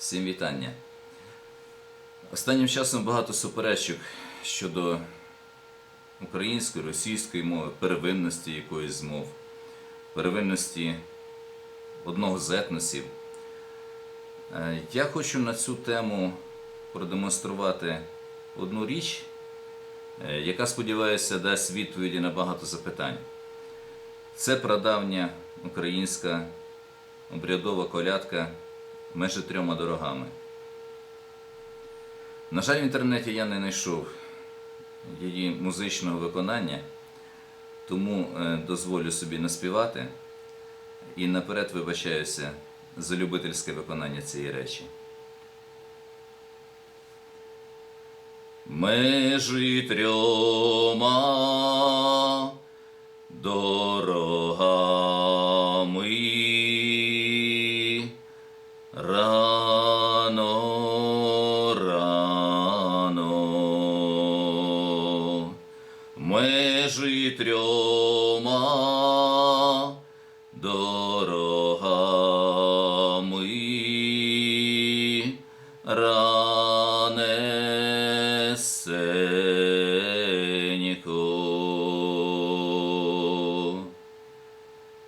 Всім вітання. Останнім часом багато суперечок щодо української, російської мови, первинності якоїсь з мов, первинності одного з етносів. Е, Я хочу на цю тему продемонструвати одну річ, е, яка, сподіваюся, дасть відповіді на багато запитань. Це прадавня українська обрядова колядка межі трьома дорогами. На жаль, в інтернеті я не знайшов її музичного виконання, тому е, дозволю собі наспівати і наперед вибачаюся за любительське виконання цієї речі. Межі трьома дорогами рано, рано, межі трьома дорогами ранесенько.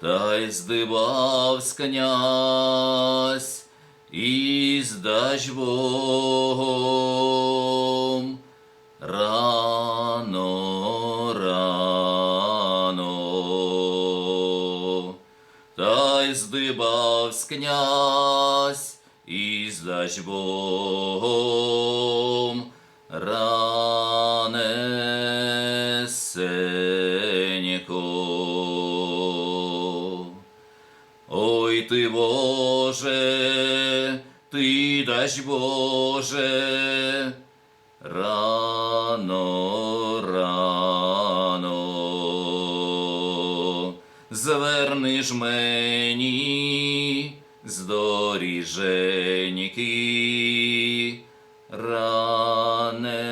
Та й здивавсь князь із Богом рано, рано. Та й здибавсь князь із Богом ранесенько. Ой ти Боже, ти дасть Боже, рано, рано, зверни ж мені з доріженьки, ранесенько.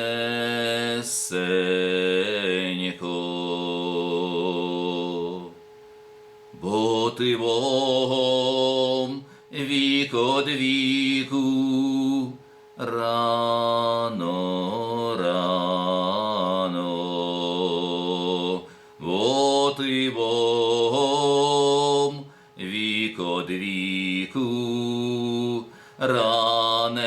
Бо ти Богом вік од віку, рано, рано, бо ти Богом вік од віку, ранесенько.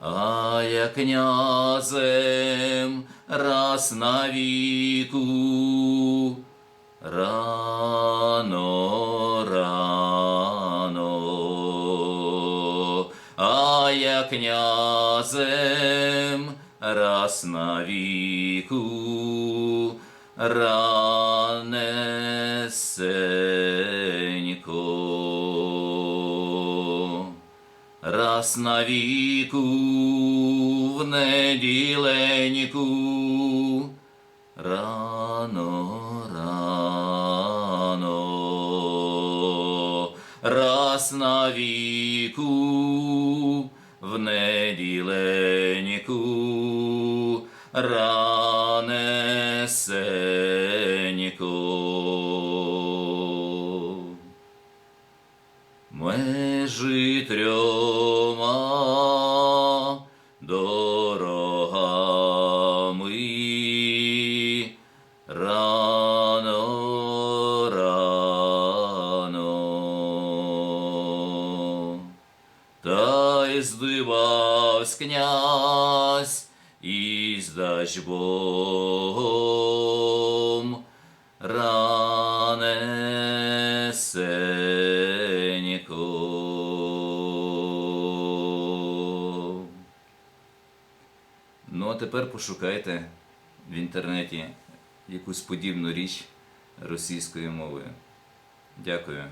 А я князем раз на віку, рано, рано, а я князем раз на віку, ранесенько. Раз на віку в неділеньку, рано, раз на віку в неділеньку, ранесенько. Межі трьома Здивавсь князь із Богом ранесенько. Ну, а тепер пошукайте в інтернеті якусь подібну річ російською мовою. Дякую.